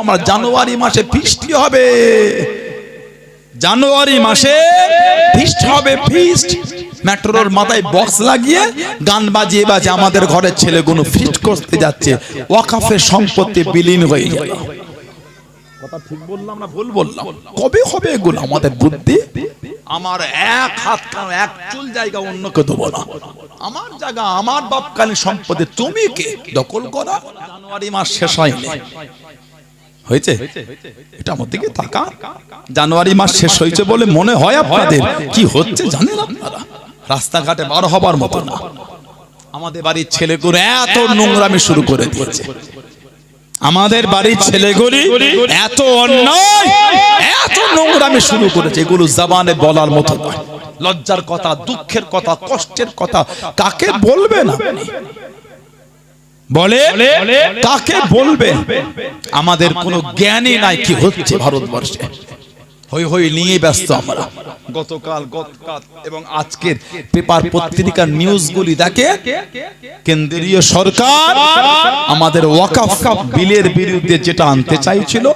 আমরা জানুয়ারি মাসে বৃষ্টি হবে? জানুয়ারি মাসে ফিস্ট হবে ফিস্ট মেট্রোর মাথায় বক্স লাগিয়ে গান বাজিয়ে বাজে আমাদের ঘরের ছেলেগুলো ফিস্ট করতে যাচ্ছে। ওয়াকাফের সম্পত্তি বিলীন হয়ে গেল। কথা ঠিক বললাম না ভুল বললাম? কবে হবে এগুলো? আমাদের বুদ্ধি? আমার এক হাত কান, এক চুল জায়গা অন্যকে দেবো না। আমার জায়গা, আমার বাপকালীন সম্পত্তি, তুমি কে? দখল করা? জানুয়ারি মাস শেষ হয়নি। হয়েছে? এটা আমার দিকে তাকা জানুয়ারি মাস শেষ হয়েছে বলে মনে হয় আপনাদের। কি হচ্ছে জানেন আপনারা? রাস্তাঘাটে বার হবার মতো না। আমাদের বাড়ির ছেলেগুলো এত নোংরামি শুরু করে দিয়েছে। আমাদের বাড়ির ছেলেগুলি এত অন্যায় এত নোংরামি শুরু করেছে। এগুলো জবানে বলার মতো নয়। লজ্জার কথা দুঃখের কথা কষ্টের কথা কাকে বলবেন আপনি? বলে কাকে বলবে আমাদের কোনো জ্ঞানই নাই কি হচ্ছে ভারতবর্ষে। হই হই নিয়ে ব্যস্ত আমরা। গতকাল গতকাল এবং আজকের পেপার পত্রিকার নিউজগুলি দেখে কেন্দ্রীয় সরকার আমাদের ওয়াকাফ বিলের বিরুদ্ধে যেটা আনতে চাইছিল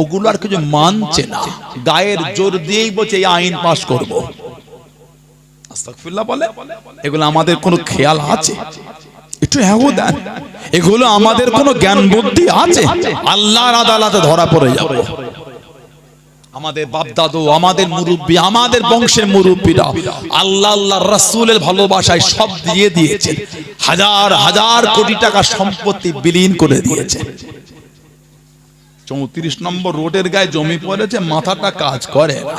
ওগুলো আর কিছু মানছে না। গায়ের জোর দিয়েই বলছে এই আইন পাশ করব। আস্তাগফিরুল্লাহ বলে এগুলো আমাদের কোনো খেয়াল আছে? একটু হ্যাঁ দেন। এগুলো আমাদের কোনো জ্ঞান বুদ্ধি আছে? আল্লাহর আদালতে ধরা পড়ে যাব। আমাদের বাপ দাদু আমাদের মুরব্বী, আমাদের বংশের মুরব্বীরা আল্লাহ আল্লাহ রাসূলের ভালোবাসায় সব দিয়ে দিয়েছে। হাজার হাজার কোটি টাকা সম্পত্তি বিলীন করে দিয়েছে। চৌত্রিশ নম্বর রোডের গায়ে জমি পড়েছে, মাথাটা কাজ করে না।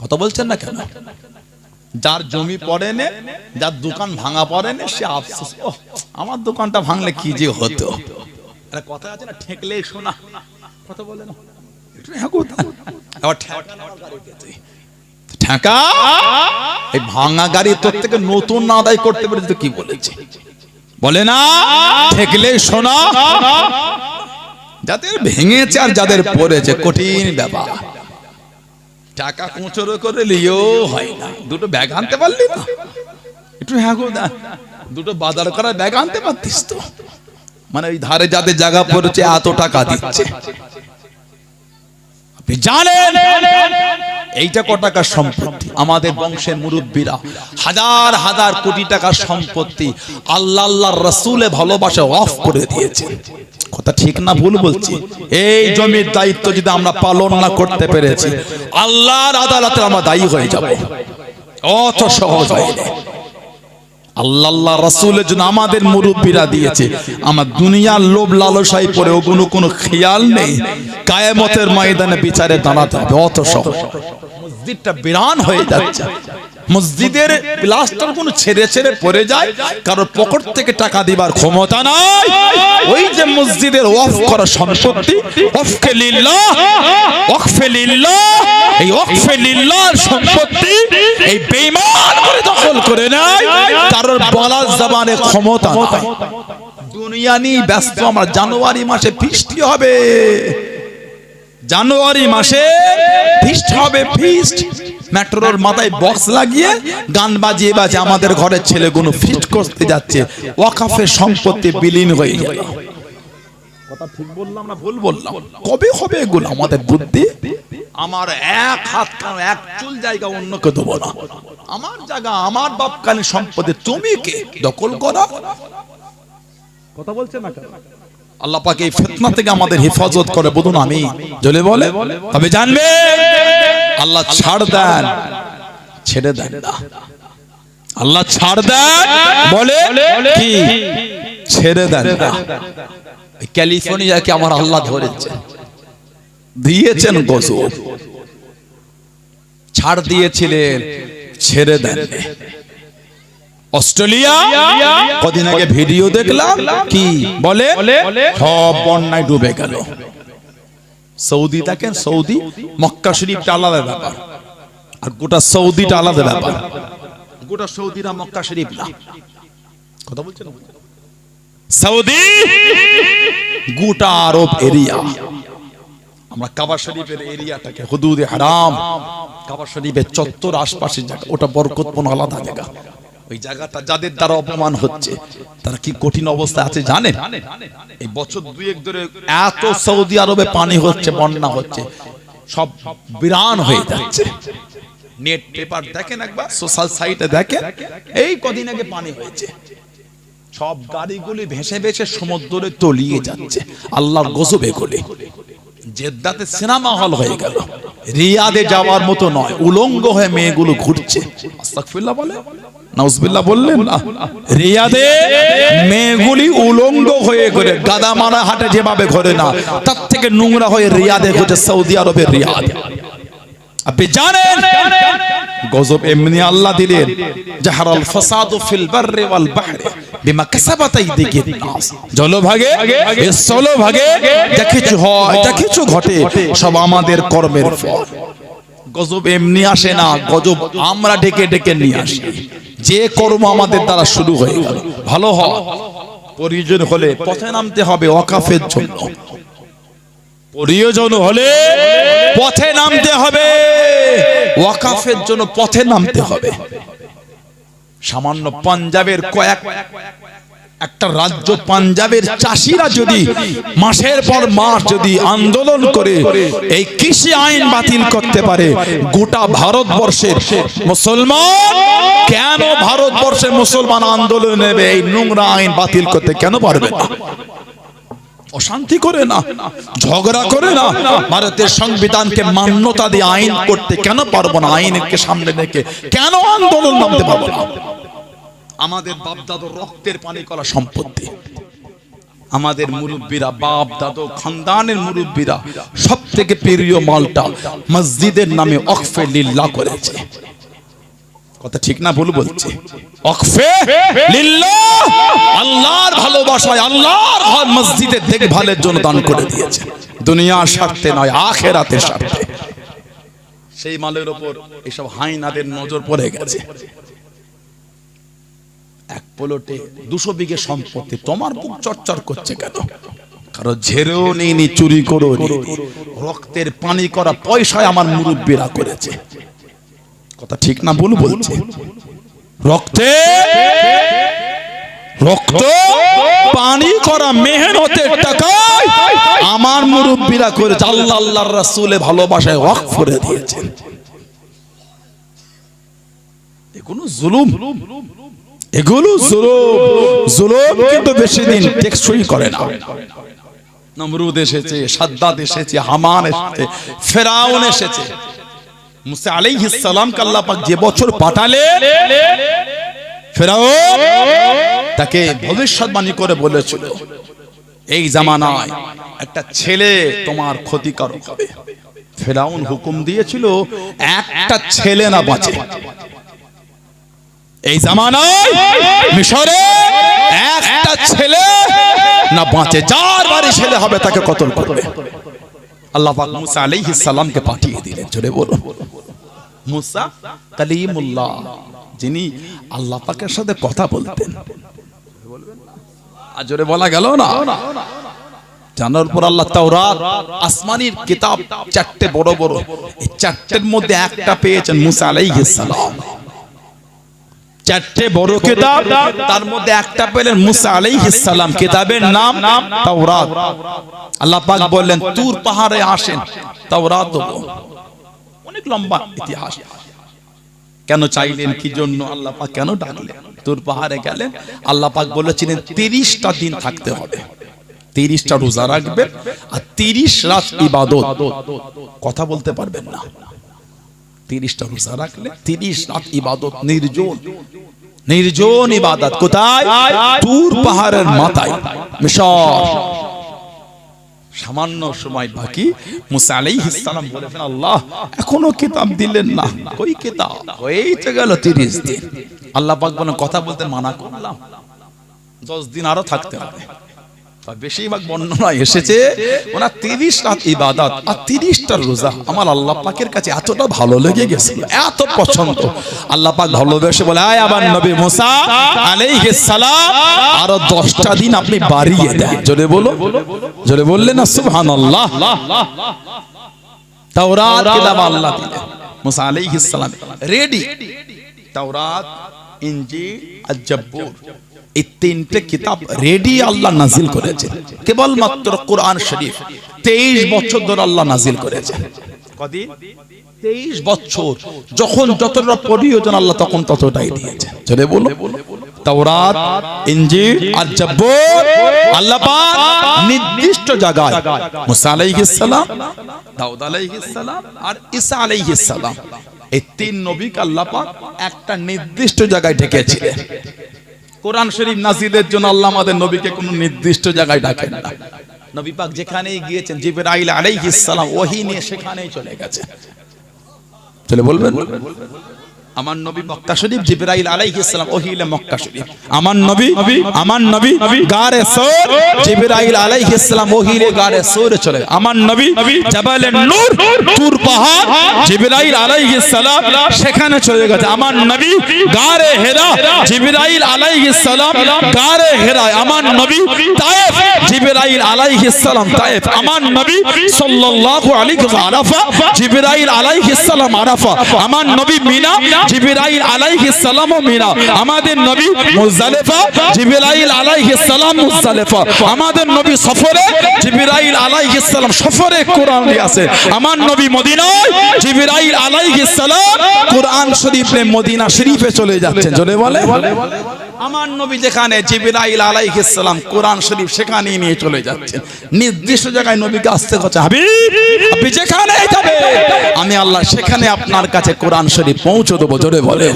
কথা বলছেন না কেন? যার জমি পড়ে নে যার দোকান ভাঙা পড়ে নে সে আফসোস। আমার দোকানটা ভাঙলে কি যে হতো? কথা আছে না, ঠেকলে শোনা কথা বলে না। হ্যাঁ ভাঙা গাড়ি তোর থেকে নতুন আদায় করতে কি বলেছে? বলে না শোনা যাদের ভেঙেছে আর যাদের পড়েছে, কঠিন ব্যাপার। টাকা কুঁচরো করে লিও, হয় না। দুটো ব্যাগ আনতে পারলি না একটু হ্যাঁ গো, না। দুটো বাজার করা ব্যাগ আনতে পারতিস তো? মানে ওই ধারে যাদের জায়গা পড়েছে, এত টাকা দিচ্ছে। জানেন, এইটা ক টাকার সম্পত্তি? আমাদের বংশের মুরব্বীরা হাজার হাজার কোটি টাকার সম্পত্তি আল্লাহ আল্লাহ রসুলে ভালোবাসা অফ করে দিয়েছে কথা ঠিক না ভুল বলছি? এই জমির দায়িত্ব যদি আমরা পালন না করতে পেরেছি আল্লাহর আদালতে আমরা দায়ী হয়ে যাব। অত সহজ হয়নি। আল্লাহ আল্লাহ রাসূলের জন্য আমাদের মুরব্বীরা দিয়েছে। আমার দুনিয়ার লোভ লালসাই পরে ওগুলো কোনো খেয়াল নেই। কায়ামতের ময়দানে বিচারে দাঁড়াতে হবে। অত সহজ। মসজিদটা বিরান হয়ে যাচ্ছে। মসজিদের প্লাস্টার কোনো ছেড়ে ছেড়ে পড়ে যায়, কারোর পকেট থেকে টাকা দিবার ক্ষমতা নাই। ওই যে মসজিদের অফ করা সম্পত্তি অফকে লিল্লাহ ওয়াকফে লিল্লাহ, এই ওয়াকফে লিল্লাহর সম্পত্তি এই বেঈমান করে দখল করে নেয়, কারোর বলার জবানে ক্ষমতা নাই। দুনিয়া নিয়ে ব্যস্ত, আমরা জানুয়ারি মাসে বৃষ্টি হবে। জানুয়ারি মাসে ফিস্ট হবে, ফিস্ট। মেট্রোর মাথায় বক্স লাগিয়ে গান বাজিয়ে বাজে আমাদের ঘরের ছেলেগুলো ফিট করতে যাচ্ছে। ওয়াকাফের সম্পত্তি বিলীন হয়ে গেল। কথা ঠিক বললাম না ভুল বললাম? কবে হবে এগুলো? আমাদের বুদ্ধি? আমার এক হাত এক চুল জায়গা অন্যকে দেবো না। আমার জায়গা আমার বাপকালীন সম্পত্তি তুমি কে? দখল করা। কথা বলছে না কেন? আল্লাহ পাক এই ফিতনা থেকে আমাদের হেফাজত করে, বলুন আমি জলে বলে? তবে জানবে, আল্লাহ ছাড় দেন, ছেড়ে দেন না। আল্লাহ ছাড় দেন, বলে কি? ছেড়ে দেন না। ক্যালিফোর্নিয়াকে আমার আল্লাহ ধরেছে? দিয়েছেন গজব। ছাড় দিয়েছিলেন, ছেড়ে দেন অস্ট্রেলিয়া? কদিন আগে ভিডিও দেখলাম। কি? বলে? সব বন্যায় ডুবে গেল। সৌদি দেখেন সৌদি? মক্কা শরীফটা আলাদা ব্যাপার। আর গোটা সৌদিটা আলাদা ব্যাপার। গোটা সৌদিরা মক্কা শরীফ না। কথা বলছেন? সৌদি? গোটা আরব এরিয়া। আমরা কাবা শরীফের এরিয়াটাকে হুদুদে হারাম। কাবা শরীফের চত্বর আশপাশের জায়গা। ওটা বরকতপূর্ণ আলাদা জায়গা। ওই জায়গাটা যাদের দ্বারা অপমান হচ্ছে, তারা কি কঠিন অবস্থা আছে জানেন? এই বছর দুয়েক ধরে এত সৌদি আরবে পানি হচ্ছে, বন্যা হচ্ছে, সব বিরান হয়ে যাচ্ছে। নেট পেপার দেখেন একবার, সোশ্যাল সাইটে দেখেন, এই কদিন আগে পানি হয়েছে। সব গাড়িগুলি ভেসে ভেসে সমুদ্রে তলিয়ে যাচ্ছে, আল্লাহর গজবে গুলি জেদ্দাতে সিনেমা হল হয়ে গেল। রিয়াদে যাওয়ার মতো নয়, উলঙ্গ হয়ে মেয়েগুলো ঘুরছে। বলে মেয়েগুলি উলঙ্গ হয়ে ঘুরে হাটে যেভাবে ঘরে না, তার থেকে নোংরা হয়ে রিয়াদে সৌদি আরবের রিয়াদ। গজব এমনি আল্লাহ দিলেন, জাহারাল ফাসাদু ফিল বাররি ওয়াল বাহরি। বিমা কাসাবাত আইদিকিন নাস জলভাগে স্থলভাগে যা কিছু হয় যা কিছু ঘটে সব আমাদের কর্মের ফল গজব এমনি আসে না গজব আমরা ডেকে ডেকে নিয়ে আসি যে কর্ম আমাদের দ্বারা শুরু হয়ে গেল। ভালো হয়। প্রয়োজন হলে পথে নামতে হবে ওয়াকাফের জন্য। প্রয়োজন হলে পথে নামতে হবে। ওয়াকাফের জন্য পথে নামতে হবে। সামান্য পাঞ্জাবের কয়েক একটা রাজ্য পাঞ্জাবের চাষিরা যদি মাসের পর মাস যদি আন্দোলন করে এই কৃষি আইন বাতিল করতে পারে, গোটা ভারতবর্ষের মুসলমান কেন ভারতবর্ষের মুসলমান আন্দোলন নেবে? এই নোংরা আইন বাতিল করতে কেন পারবে না? অশান্তি করে না, ঝগড়া করে না। ভারতের সংবিধানকে মান্যতা দিয়ে আইন করতে কেন পারব না? আইনকে সামনে রেখে কেন আন্দোলন নামতে পারব না? আমাদের বাপ দাদুর রক্তের পানি করা সম্পত্তি। আমাদের মুরব্বীরা বাপ দাদু খানদানের মুরব্বীরা সব থেকে প্রিয় মালটা মসজিদের নামে অকফে লিল্লাহ করেছে। কথা ঠিক না, ভুল বলছে। অকফে আল্লাহর ভালোবাসায় আল্লাহর ঘর মসজিদের দেখভালের জন্য দান করে দিয়েছে। দুনিয়ার স্বার্থে নয় আখেরাতের স্বার্থে সেই মালের ওপর এসব হাইনাদের নজর পড়ে গেছে। এক পলটে দুশো বিঘে সম্পত্তি তোমার বুক চরচর করছে কেন? কারও ঝেড়েও নেইনি, চুরি করো রক্তের পানি করা পয়সায় আমার মুরব্বীরা করেছে। কথা ঠিক না, ভুল বলছে। রক্তে? রক্ত? পানি করা মেহনতের টাকায় আমার মুরব্বীরা করেছে আল্লাহ, আল্লাহর রাসূলে ভালোবাসায় ওয়াকফ করে দিয়েছেন। এগুলো বেশি টেকসই করে না। এসেছে এসেছে, হামান এসেছে এসেছে। মুসা যে বছর পাঠালে ফেরাউন তাকে ভবিষ্যৎবাণী করে বলেছিল এই জামানায় একটা ছেলে তোমার ক্ষতিকারক হবে ফেরাউন হুকুম দিয়েছিল একটা ছেলে না বাঁচে। এই জামানায় মিশরে একটা ছেলে না বাঁচে যার বাড়ি ছেলে হবে তাকে কতল করবে? আল্লাহ পাক মুসা আলাইহিস সালামকে পাঠিয়ে দিলেন জোরে বলুন। মুসা কালিমুল্লাহ। যিনি আল্লাহ পাকের সাথে কথা বলতেন। আর জোরে বলা গেল না? জানার পর আল্লাহ তাওরাত আসমানির কিতাব চারটে বড় বড়। এই চারটের মধ্যে একটা পেয়েছেন মুসা আলাইহিস সালাম। চারটে বড় কিতাব তার মধ্যে একটা পেলেন মুসা আলাইহিস সালাম। কিতাবের নাম তাওরাত। আল্লাহ পাক বললেন তুর পাহাড়ে আসেন তাওরাত দেবো অনেক লম্বা ইতিহাস। কেন চাইলেন? কি জন্য? আল্লাহ পাক কেন ডাকলেন? তুর পাহাড়ে গেলেন আল্লাহ পাক বলেছিলেন, তিরিশটা দিন থাকতে হবে। তিরিশটা রোজা রাখবেন আর তিরিশ রাত ইবাদত। কথা বলতে পারবেন না। তিরিশটা রোজা রাখলে তিরিশ রাত ইবাদত নির্জন। নির্জন ইবাদত। কোথায়? তুর পাহাড়ের মাথায়। মিশর। সামান্য সময় বাকি। মুসা আলাইহিস সালাম বলেছেন আল্লাহ এখনও কিতাব দিলেন না। কই কিতাব? হয়েই তো গেল 30 দিন। আল্লাহ পাক বলেন কথা বলতে মানা করলাম। 10 দিন আরও থাকতে হবে। বেশিরভাগ বর্ণনা এসেছে, ওনা 30 রাত ইবাদত আর 30টা রোজা। আমার আল্লাহ পাকের কাছে এতটা ভালো লেগে গেছে এত পছন্দ। আল্লাহ পাক ভালোবেসে বলে, আয় আবার নবী মুসা আলাইহিস সালাম, আরও 10টা দিন আপনি বাড়িয়ে দেন। জোরে বলো, জোরে বললেন না, সুবহানাল্লাহ। তাওরাত কিতাব আল্লাহ দিলেন, মুসা আলাইহিস সালাম। রেডি তাওরাত ইঞ্জিল আর এই তিনটে কিতাব রেডি আল্লাহ নাজিল করেছে। কেবলমাত্র কোরআন শরীফ। তেইশ বছর ধরে আল্লাহ নাজিল করেছে। কদিন? তেইশ বছর। যখন যতটা প্রয়োজন আল্লাহ তখন ততটাই দিয়েছে। চলে বলো তাওরাত ইঞ্জিল আর জব্বুর আল্লাহ পাক নির্দিষ্ট জায়গায় মুসা আলাইহিস সালাম দাউদ আলাইহিস সালাম আর ঈসা আলাইহিস সালাম। এই তিন নবীকে আল্লাহ পাক একটা নির্দিষ্ট জায়গায় ডেকেছিলেন কোরআন শরীফ নাজিলের জন্য আল্লাহ আমাদের নবীকে কোনো নির্দিষ্ট জায়গায় ডাকেন না। নবী পাক যেখানেই গিয়েছেন জিবরাইল আলাইহিস সালাম ওহী নিয়ে সেখানেই চলে গেছে। চলে বলবেন? আমার নবী মক্কা শরীফ জিবরাইল আলাইহিস সালাম ওহিলে মক্কা শরীফ। আমার নবী আমার নবী গারে সৌর জিবরাইল আলাইহিস সালাম ওহিলে গারে সৌরে চলে আমার নবী জাবালে নূর তুর পাহাড় জিবরাইল আলাইহিস সালাম। সেখানে চলে গেছে। আমার নবী গারে হেরা জিবরাইল আলাইহিস সালাম গারে হেরা। আমার নবী তায়েফ জিবরাইল আলাইহিস সালাম তায়েফ। আমার নবী সাল্লাল্লাহু আলাইহি ওয়া আরাফা জিবরাইল আলাইহিস সালাম আরাফা। আমার নবী মিনা জিবরাইল আলাইহিস সালাম মিনা। আমাদের নবী মুজদালিফা জিবরাইল আলাইহিস সালাম মুজদালিফা আমাদের নবী সফরে জিবরাইল আলাইহিস সালাম সফরে কোরআন নিয়ে আসে আমার নবী মদিনায় জিবরাইল আলাইহিস সালাম কোরআন শরীফ নিয়ে মদিনা শরীফে চলে যাচ্ছেন। চলে বলে আমার নবী যেখানে জিবরাইল আলাইহিস সালাম কোরআন শরীফ সেখানে নিয়ে চলে যাচ্ছেন। নির্দিষ্ট জায়গায় নবীকে আসতে হচ্ছে। হাবিব, আপনি যেখানে যাবে আমি আল্লাহ সেখানে আপনার কাছে কোরআন শরীফ পৌঁছে দেবো। জোরে বলে।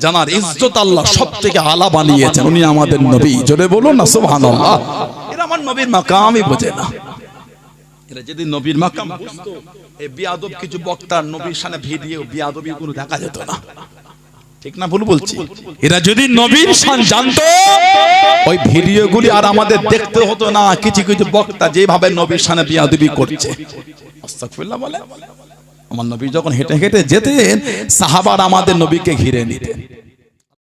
জানার ইজ্জত আল্লাহ সব থেকে আলা বানিয়েছেন। উনি আমাদের নবী। জোরে বলুন না, সুবহানাল্লাহ। এরা আমার নবীর বোঝে না। এরা যদি নবীর মাকাম এই বিয়াদব কিছু বক্তার নবীর সামনে ভিডিও বিয়াদবি কোনো দেখা যেত না। ঠিক না ভুল বলছি? এরা যদি নবীর শান জানতো ওই ভিডিওগুলি আর আমাদের দেখতে হতো না কিছু কিছু বক্তা যেভাবে নবীর সানে বিয়াদবি করছে। আস্তাগফিরুল্লাহ বলে। আমার নবী যখন হেঁটে হেঁটে যেতেন সাহাবার আমাদের নবীকে ঘিরে নিতেন।